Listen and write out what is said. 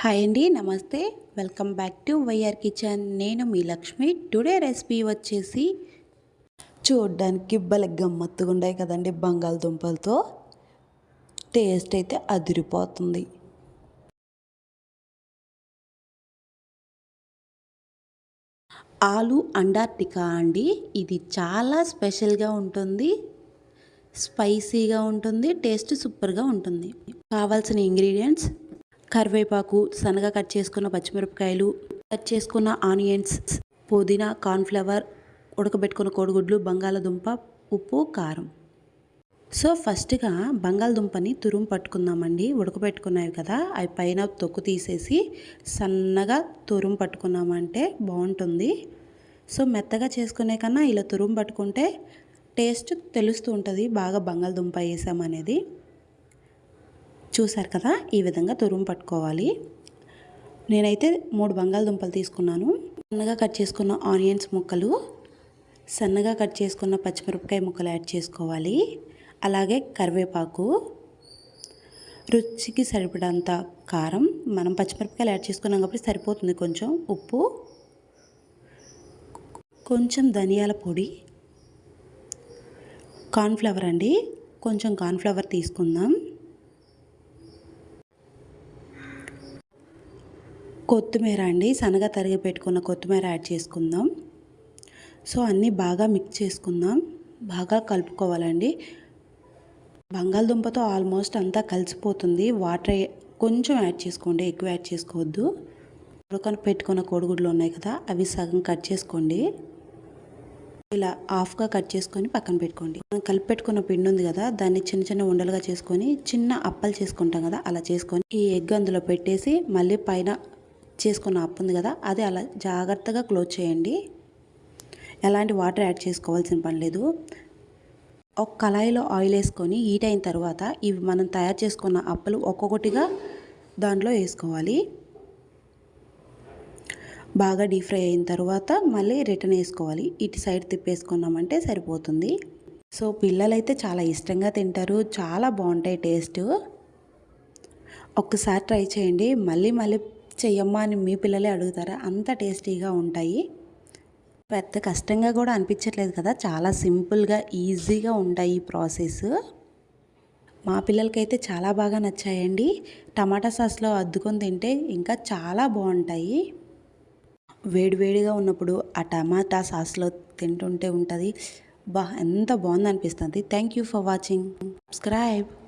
Hi అండి నమస్తే. Welcome back to YR kitchen. నేను మీ లక్ష్మి. టుడే రెసిపీ వచ్చేసి చూడడానికి భలే గమ్మత్తుగా ఉన్నాయి కదండి బంగాళదుంపలతో. టేస్ట్ అయితే అదిరిపోతుంది. ఆలు అండార్టికా అండి. ఇది చాలా స్పెషల్గా ఉంటుంది. స్పైసీగా ఉంటుంది. టేస్ట్ సూపర్గా ఉంటుంది. కావాల్సిన ఇంగ్రీడియంట్స్ కరివేపాకు సన్నగా కట్ చేసుకున్న పచ్చిమిరపకాయలు కట్ చేసుకున్న ఆనియన్స్ పుదీనా కార్న్ఫ్లవర్ ఉడకబెట్టుకున్న కోడిగుడ్లు బంగాళదుంప ఉప్పు కారం. సో ఫస్ట్గా బంగాళదుంపని తురుము పట్టుకుందామండి. ఉడకబెట్టుకున్నాయి కదా అవి పైన తొక్కు తీసేసి సన్నగా తురుము పట్టుకున్నామంటే బాగుంటుంది. సో మెత్తగా చేసుకునే కన్నా ఇలా తురుము పట్టుకుంటే టేస్ట్ తెలుస్తూ ఉంటుంది బాగా బంగాళదుంప వేసామనేది. చూసారు కదా ఈ విధంగా తురుము పట్టుకోవాలి. నేనైతే మూడు బంగాళదుంపలు తీసుకున్నాను. సన్నగా కట్ చేసుకున్న ఆనియన్స్ ముక్కలు సన్నగా కట్ చేసుకున్న పచ్చిమిరపకాయ ముక్కలు యాడ్ చేసుకోవాలి. అలాగే కరివేపాకు రుచికి సరిపడంత కారం మనం పచ్చిమిరపకాయలు యాడ్ చేసుకున్నాం కాబట్టి సరిపోతుంది కొంచెం ఉప్పు కొంచెం ధనియాల పొడి కార్న్ఫ్లవర్ అండి. కొంచెం కార్న్ఫ్లవర్ తీసుకుందాం. కొత్తిమీర అండి. సన్నగా తరిగి పెట్టుకున్న కొత్తిమీర యాడ్ చేసుకుందాం. సో అన్నీ బాగా మిక్స్ చేసుకుందాం. బాగా కలుపుకోవాలండి. బంగాళదుంపతో ఆల్మోస్ట్ అంతా కలిసిపోతుంది. వాటర్ కొంచెం యాడ్ చేసుకోండి. ఎక్కువ యాడ్ చేసుకోవద్దు. ఉడకను పెట్టుకున్న కోడిగుడ్లు ఉన్నాయి కదా అవి సగం కట్ చేసుకోండి. ఇలా హాఫ్గా కట్ చేసుకొని పక్కన పెట్టుకోండి. మనం కలిపి పెట్టుకున్న పిండి ఉంది కదా దాన్ని చిన్న చిన్న ఉండలుగా చేసుకొని చిన్న అప్పలు చేసుకుంటాం కదా అలా చేసుకొని ఈ ఎగ్ అందులో పెట్టేసి మళ్ళీ పైన చేసుకున్న అప్పు ఉంది కదా అది అలా జాగ్రత్తగా క్లోజ్ చేయండి. ఎలాంటి వాటర్ యాడ్ చేసుకోవాల్సిన పని లేదు. ఒక కళాయిలో ఆయిల్ వేసుకొని హీట్ అయిన తర్వాత ఇవి మనం తయారు చేసుకున్న అప్పలు ఒక్కొక్కటిగా దాంట్లో వేసుకోవాలి. బాగా డీప్ ఫ్రై అయిన తర్వాత మళ్ళీ రిటర్న్ వేసుకోవాలి. ఇటు సైడ్ తిప్పేసుకున్నామంటే సరిపోతుంది. సో పిల్లలైతే చాలా ఇష్టంగా తింటారు. చాలా బాగుంటాయి టేస్ట్. ఒక్కసారి ట్రై చేయండి. మళ్ళీ మళ్ళీ చెయ్యమ్మా అని మీ పిల్లలే అడుగుతారా? అంత టేస్టీగా ఉంటాయి. పెద్ద కష్టంగా కూడా అనిపించట్లేదు కదా? చాలా సింపుల్గా ఈజీగా ఉంటాయి ఈ ప్రాసెస్. మా పిల్లలకైతే చాలా బాగా నచ్చాయండి. టమాటా సాస్లో అద్దుకొని తింటే ఇంకా చాలా బాగుంటాయి. వేడివేడిగా ఉన్నప్పుడు ఆ టమాటా సాస్లో తింటుంటే ఉంటుంది. బా ఎంత బాగుంది అనిపిస్తుంది thank you for watching. Subscribe.